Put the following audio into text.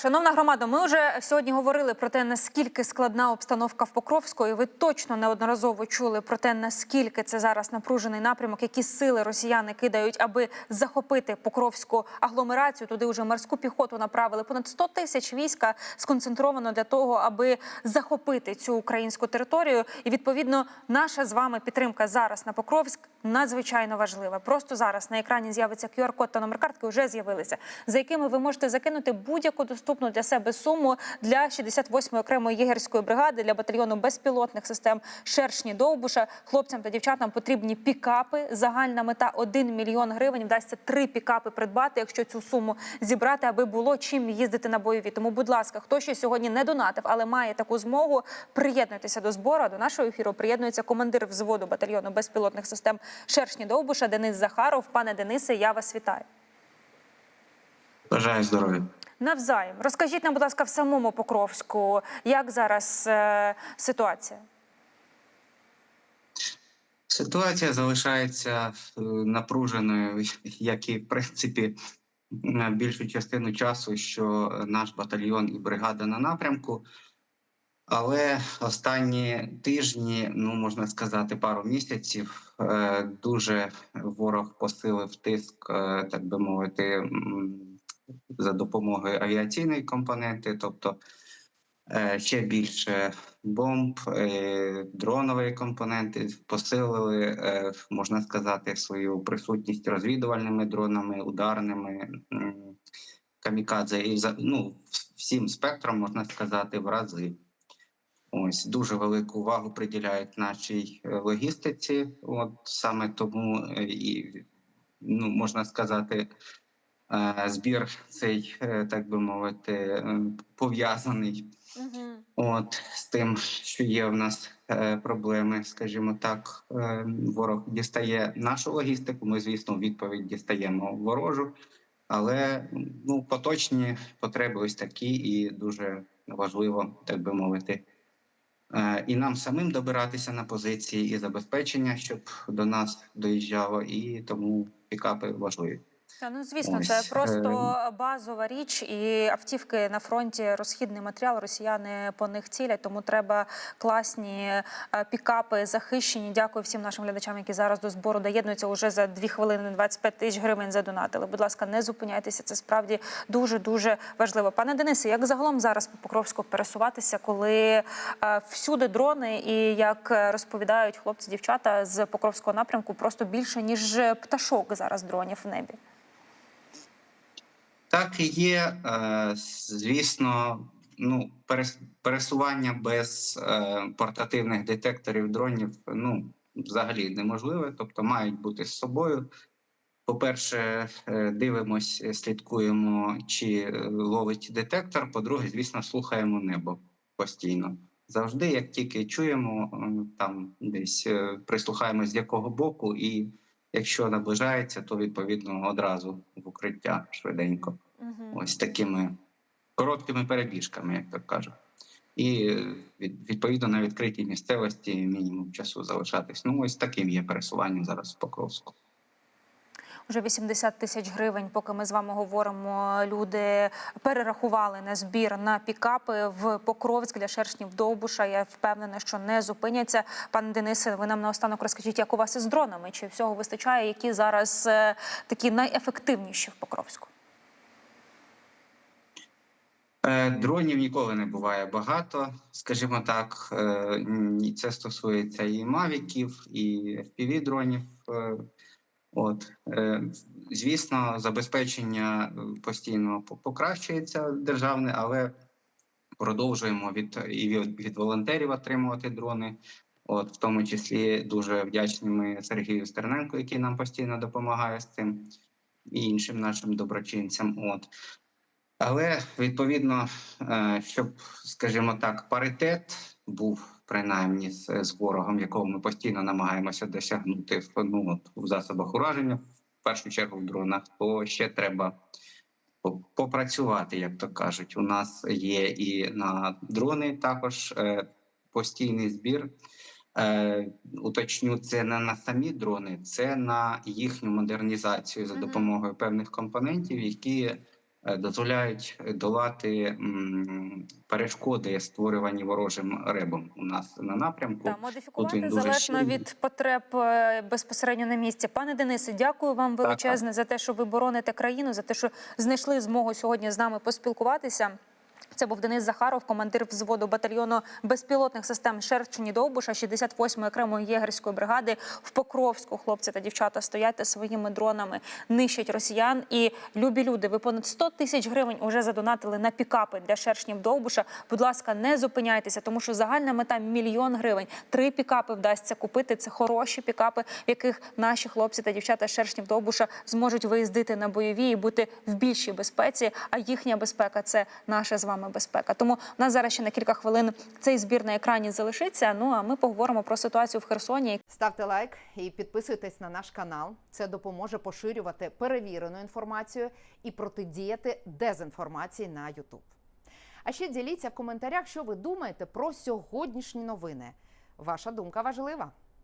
Шановна громада, ми вже сьогодні говорили про те, наскільки складна обстановка в Покровську, і ви точно неодноразово чули про те, наскільки це зараз напружений напрямок, які сили росіяни кидають, аби захопити Покровську агломерацію. Туди вже морську піхоту направили. Понад 100 тисяч війська сконцентровано для того, аби захопити цю українську територію. І відповідно, наша з вами підтримка зараз на Покровськ надзвичайно важлива. Просто зараз на екрані з'явиться QR-код та номер картки вже з'явилися, за якими ви можете закинути будь-яку доступну для себе суму для 68-ї окремої єгерської бригади для батальйону безпілотних систем Шершні Довбуша. Хлопцям та дівчатам потрібні пікапи. Загальна мета 1 мільйон гривень. Вдасться три пікапи придбати, якщо цю суму зібрати, аби було чим їздити на бойові. Тому, будь ласка, хто ще сьогодні не донатив, але має таку змогу, приєднуйтеся до збору. До нашого ефіру приєднується командир взводу батальйону безпілотних систем Шершні Довбуша Денис Захаров. Пане Денисе, я вас вітаю. Бажаю здоров'я. Навзаєм. Розкажіть нам, будь ласка, в самому Покровську, як зараз е, ситуація? Ситуація залишається е, напруженою, як і в принципі більшу частину часу, що наш батальйон і бригада на напрямку. Але останні тижні, ну можна сказати, пару місяців, е, дуже ворог посилив тиск, е, так би мовити, за допомогою авіаційної компоненти, тобто е, ще більше бомб, е, дронової компоненти посилили, е, можна сказати, свою присутність розвідувальними дронами, ударними камікадзе і ну, всім спектром можна сказати в рази. Ось дуже велику увагу приділяють нашій логістиці. От саме тому і ну можна сказати, збір цей, е, так би мовити, е, пов'язаний Угу. От з тим, що є в нас е, проблеми, скажімо так, е, ворог дістає нашу логістику. Ми, звісно, відповідь дістаємо ворожу, але ну поточні потреби ось такі, і дуже важливо, так би мовити, е, і нам самим добиратися на позиції і забезпечення, щоб до нас доїжджало, і тому пікапи важливі. Та ну звісно, Ось, це просто е, базова річ, і автівки на фронті розхідний матеріал. Росіяни по них цілять, тому треба класні е, пікапи захищені. Дякую всім нашим глядачам, які зараз до збору доєднуються. Уже за дві хвилини 25 тисяч гривень задонатили. Будь ласка, не зупиняйтеся. Це справді дуже дуже важливо. Пане Денисе, як загалом зараз по Покровську пересуватися, коли е, всюди дрони, і як розповідають хлопці, дівчата з Покровського напрямку, просто більше ніж пташок зараз дронів в небі. Так і є. Е, Звісно, ну пересування без е, портативних детекторів дронів ну взагалі неможливе. Тобто мають бути з собою. По-перше, е, дивимось, слідкуємо, чи ловить детектор. По-друге, звісно, слухаємо небо постійно. Завжди, як тільки чуємо, там десь прислухаємось з якого боку, і якщо наближається, то відповідно одразу в укриття швиденько Угу. ось такими короткими перебіжками, як так кажуть. І е, від- відповідно на відкритій місцевості мінімум часу залишатись. Ну, ось таким є пересування зараз в Покровську. Вже 80 тисяч гривень, поки ми з вами говоримо. Люди перерахували на збір на пікапи в Покровськ для шершнів Довбуша. Я впевнена, що не зупиняться. Пане Денисе, ви нам наостанок розкажіть, як у вас із дронами? Чи всього вистачає? Які зараз е, такі найефективніші в Покровську? Е, Дронів ніколи не буває багато, скажімо так. Е, Це стосується і мавіків, і fpv дронів. Е, От звісно, забезпечення постійно покращується державне, але продовжуємо від і від, від волонтерів отримувати дрони. От в тому числі дуже вдячні ми Сергію Стерненко, який нам постійно допомагає з цим, і іншим нашим доброчинцям. От але відповідно, е, щоб, скажімо так, паритет був принаймні з, з ворогом, якого ми постійно намагаємося досягнути в, ну, от, в засобах ураження, в першу чергу в дронах, то ще треба попрацювати, як то кажуть. У нас є і на дрони також е, постійний збір. Е, уточню, це не на самі дрони, це на їхню модернізацію за допомогою певних компонентів, які дозволяють долати перешкоди, створювані ворожим ребом у нас на напрямку. Та модифікувати дуже залежно від потреб е, безпосередньо на місці. Пане Денисе, дякую вам так. величезне за те, що ви бороните країну, за те, що знайшли змогу сьогодні з нами поспілкуватися. Це був Денис Захаров, командир взводу батальйону безпілотних систем Шерчені Довбуша, 68-ї окремої єгерської бригади в Покровську. Хлопці та дівчата стоять своїми дронами, нищать росіян. І любі люди, ви понад 100 тисяч гривень уже задонатили на пікапи для шершнів Довбуша. Будь ласка, не зупиняйтеся, тому що загальна мета мільйон гривень. Три пікапи вдасться купити. Це хороші пікапи, в яких наші хлопці та дівчата шершнів Довбуша зможуть виїздити на бойові і бути в більшій безпеці. А їхня безпека це наша з вами безпека. Тому у нас зараз ще на кілька хвилин цей збір на екрані залишиться. Ну а ми поговоримо про ситуацію в Херсоні. Ставте лайк і підписуйтесь на наш канал. Це допоможе поширювати перевірену інформацію і протидіяти дезінформації на YouTube. А ще діліться в коментарях, що ви думаєте про сьогоднішні новини. Ваша думка важлива.